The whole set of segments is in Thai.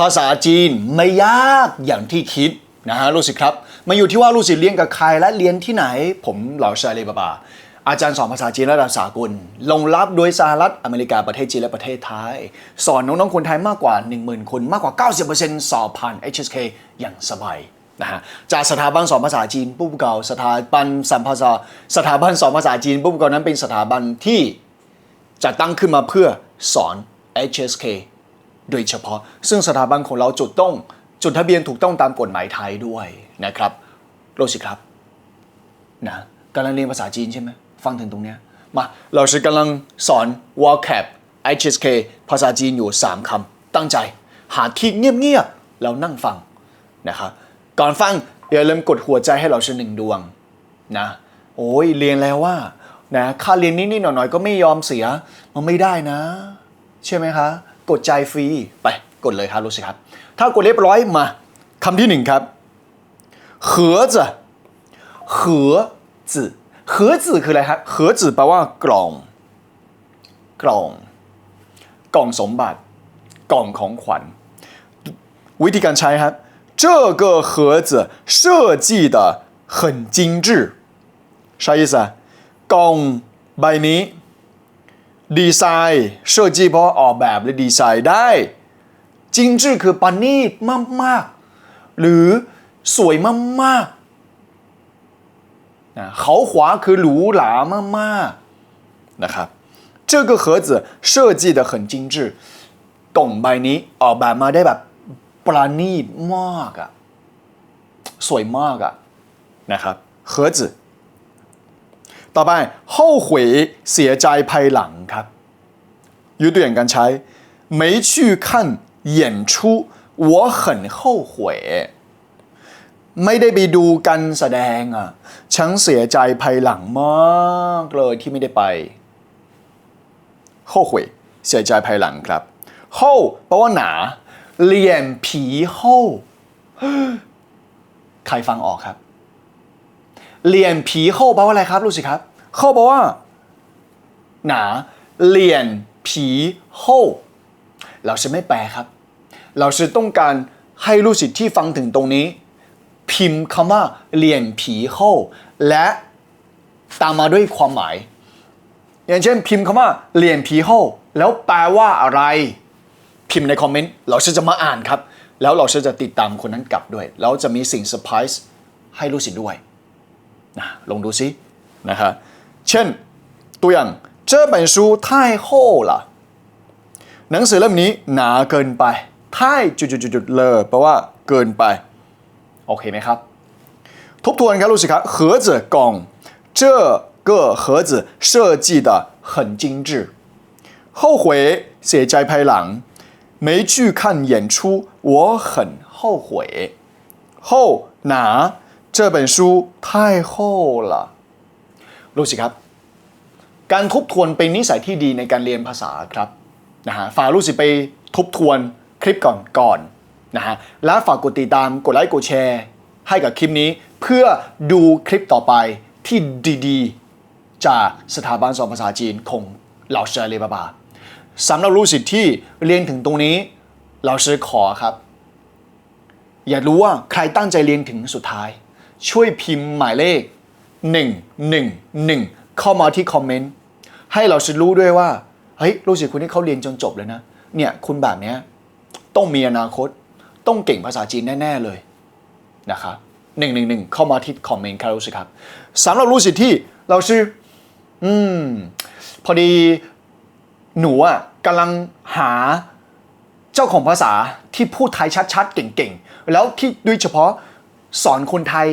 ภาษาจีนไม่ยากอย่างที่คิดนะฮะลูกศิษย์ครับมาอยู่ที่ว่าลูกศิษย์เรียนกับใครและเรียนที่ไหน ผมเหล่าชายเลีบาบา อาจารย์สอนภาษาจีนระดับสากล ลงรับโดยสหรัฐอเมริกาประเทศจีนและประเทศไทย สอนน้องๆคนไทยมากกว่า 10,000 คนมากกว่า 90%สอบผ่าน HSK อย่างสบายนะฮะจากสถาบันสอนภาษาจีนปุ๊บเก่าสถาบันสัมภาษาสถาบันสอนภาษาจีนปุ๊บเก่านั้นเป็นสถาบันที่จะตั้งขึ้นมาเพื่อสอน HSK โดยเฉพาะ ซึ่งสถาบันของเราจุดต้องจดทะเบียนถูกต้องตามกฎหมายไทยด้วยนะครับโลสิครับนะกำลังเรียนภาษาจีนใช่ไหมฟังถึงตรงเนี้ยมาเราจะกำลังสอน w a l c a p HSK ภาษาจีนอยู่ 3คำตั้งใจ หาที่เงียบๆแล้วนั่งฟังนะครับก่อนฟังอย่าลืมกดหัวใจให้เราชหนึ่งดวงนะโอ้ยเรียนแล้วว่านะค่าเรียนนิดๆหน่อยๆก็ไม่ยอมเสียมันไม่ได้นะ ใช่ไหมคะกดใจฟรี ไป กดเลยครับรู้สิครับ ถ้ากดเรียบร้อยมาคำที่หนึ่งครับ盒子盒子盒子คืออะไรครับ盒子แปลว่ากล่อง กล่อง กล่องสมบัติ กล่องของขวัญ วิธีการใช้ครับ这个盒子设计的很精致啥意思啊กล่องใบนี้ ดีไซน์设计เพราะออกแบบและดีไซน์ได้ จริงจื่อคือปานีตมากๆ หรือสวยมากๆนะเขาขวาคือหรูหรามากๆนะครับ这个盒子设计的很精致กล่องใบนี้ออกแบบมาได้แบบประณีตมากอะสวยมากอะนะครับ盒子 ต่อไป后悔เสียใจภายหลังครับยกตัวอย่างการใช้没去看演出我很后悔ไม่ได้ไปดูกันแสดงอ่ะฉันเสียใจภายหลังมากเลยที่ไม่ได้ไป后悔เสียใจภายหลังครับ后แปลว่าหนาเหลี่ยมผี后ใครฟังออกครับ เหลี่ยนผีเข้าแปลว่าอะไรครับรู้สิครับเข้าแปลว่าหนาเหลี่ยนผีเข้าเราจะไม่แปลครับ เราจะต้องการให้รู้สิทธิ์ที่ฟังถึงตรงนี้ พิมพ์คำว่าเหลี่ยนผีเข้าและตามมาด้วยความหมาย อย่างเช่นพิมพ์คำว่าเหลี่ยนผีเข้าแล้วแปลว่าอะไร พิมพ์ในคอมเมนต์เราจะมาอ่านครับ แล้วเราจะติดตามคนนั้นกลับด้วย แล้วจะมีสิ่งเซอร์ไพรส์ให้รู้สิทธิ์ด้วย ลองดูซินะครับเช่น ตัวอย่าง这本书太厚了หนังสือเล่มนี้หนาเกินไป太จุดๆๆเลยแปลว่าเกินไป โอเคไหมครับ ทบทวนครับรู้สิครับ盒子กล่อง这个盒子设计的很精致后悔เสียใจภายหลัง没去看演出我很后悔后หนา 这本书太厚了รู้สิครับ การทบทวนเป็นนิสัยที่ดีในการเรียนภาษาครับนะฮะฝากรู้สิไปทบทวนคลิปก่อนก่อนนะฮะและฝากกดติดตามกดไลค์กดแชร์ ให้กับคลิปนี้เพื่อดูคลิปต่อไปที่ดีๆ จากสถาบันสอนภาษาจีนของเหล่าเชอเลบาบาสำหรับรู้สิที่เรียนถึงตรงนี้เราเชอขอครับ อยากรู้ว่าใครตั้งใจเรียนถึงสุดท้าย ช่วยพิมพ์หมายเลข 111 เข้ามาที่คอมเมนต์ให้เราจะรู้ด้วยว่า เฮ้ยรู้สึกคุณที่เขาเรียนจนจบเลยนะ เนี่ยคุณแบบเนี้ยต้องมีอนาคต ต้องเก่งภาษาจีนแน่ ๆ เลยนะครับหนึ่งหนึ่งหนึ่งเข้ามาที่คอมเมนต์ครับรู้สึกครับสำหรับรู้สึกที่เราชื่ออืม พอดีหนูอะกำลังหาเจ้าของภาษาที่พูดไทยชัดๆ เก่งๆ แล้วที่โดยเฉพาะสอนคนไทย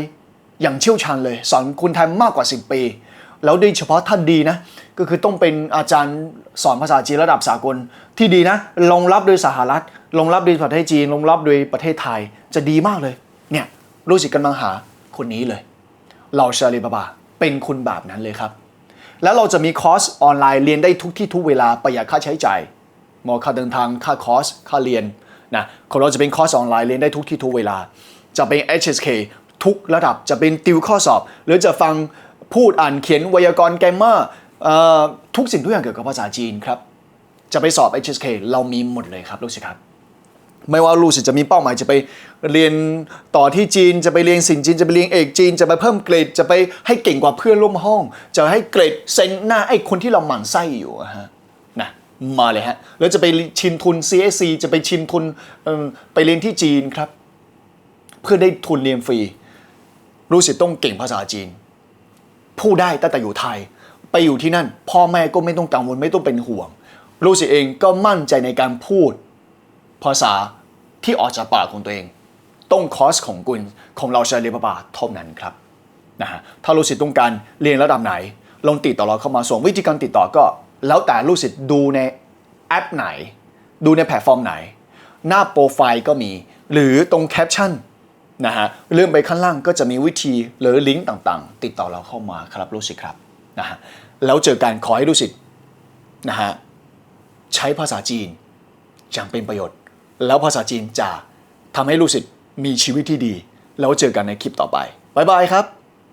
อย่างเชี่ยวชาญเลย สอนคนไทยมากกว่า 10 ปี แล้วโดยเฉพาะท่านดีนะ ก็คือต้องเป็นอาจารย์สอนภาษาจีนระดับสากล ที่ดีนะรองรับโดยสหรัฐรองรับโดยประเทศจีนรองรับโดยประเทศไทยจะดีมากเลย เนี่ยรู้สึกกำลังหาคนนี้เลยเราชาลีบาบาเป็นคุณแบบนั้นเลยครับ แล้วเราจะมีคอร์สออนไลน์เรียนได้ทุกที่ทุกเวลาประหยัดค่าใช้จ่ายหมอค่าเดินทางค่าคอร์สค่าเรียนนะของเราจะเป็นคอร์สออนไลน์เรียนได้ทุกที่ทุกเวลา จะเป็น HSK ทุกระดับจะเป็นติวข้อสอบ หรือจะฟังพูดอ่านเขียนไวยากรณ์แกรมเมอร์ทุกสิ่งทุกอย่างเกี่ยวกับภาษาจีนครับ จะไปสอบ HSK เรามีหมดเลยครับลูกศิษย์ครับ ไม่ว่าลูกศิษย์จะมีเป้าหมายจะไปเรียนต่อที่จีน จะไปเรียนสิ่งจีน จะไปเรียนเอกจีน จะไปเพิ่มเกรด จะไปให้เก่งกว่าเพื่อนร่วมห้อง จะให้เกรดเซนหน้าไอ้คนที่เราหมั่นไส้อยู่ฮะนะมาเลยฮะ แล้วจะไปชิมทุน CSC จะไปชิมทุนไปเรียนที่จีนครับ เพื่อได้ทุนเรียนฟรี รู้สิต้องเก่งภาษาจีน พูดได้ตั้งแต่อยู่ไทย ไปอยู่ที่นั่น พ่อแม่ก็ไม่ต้องกังวลไม่ต้องเป็นห่วง รู้สิเองก็มั่นใจในการพูด ภาษาที่ออกจากปากของตัวเอง ต้องคอร์สของกุลของเราเชลีบาบาเท่านั้นครับนะฮะถ้าลูกศิษย์ต้องการเรียนระดับไหน ลองติดต่อเราเข้ามาส่วนวิธีการติดต่อก็ แล้วแต่ลูกศิษย์ดูในแอปไหน ดูในแพลตฟอร์มไหน หน้าโปรไฟล์ก็มี หรือตรงแคปชั่น นะฮะเลื่อนไปข้างล่างก็จะมีวิธีหรือลิงก์ต่างๆ ติดต่อเราเข้ามาครับลูกศิษย์ครับนะฮะแล้วเจอกันขอให้ลูกศิษย์นะฮะใช้ภาษาจีนอย่างเป็นประโยชน์ แล้วภาษาจีนจะทำให้ลูกศิษย์มีชีวิตที่ดี แล้วเจอกันในคลิปต่อไปบ๊ายบายครับ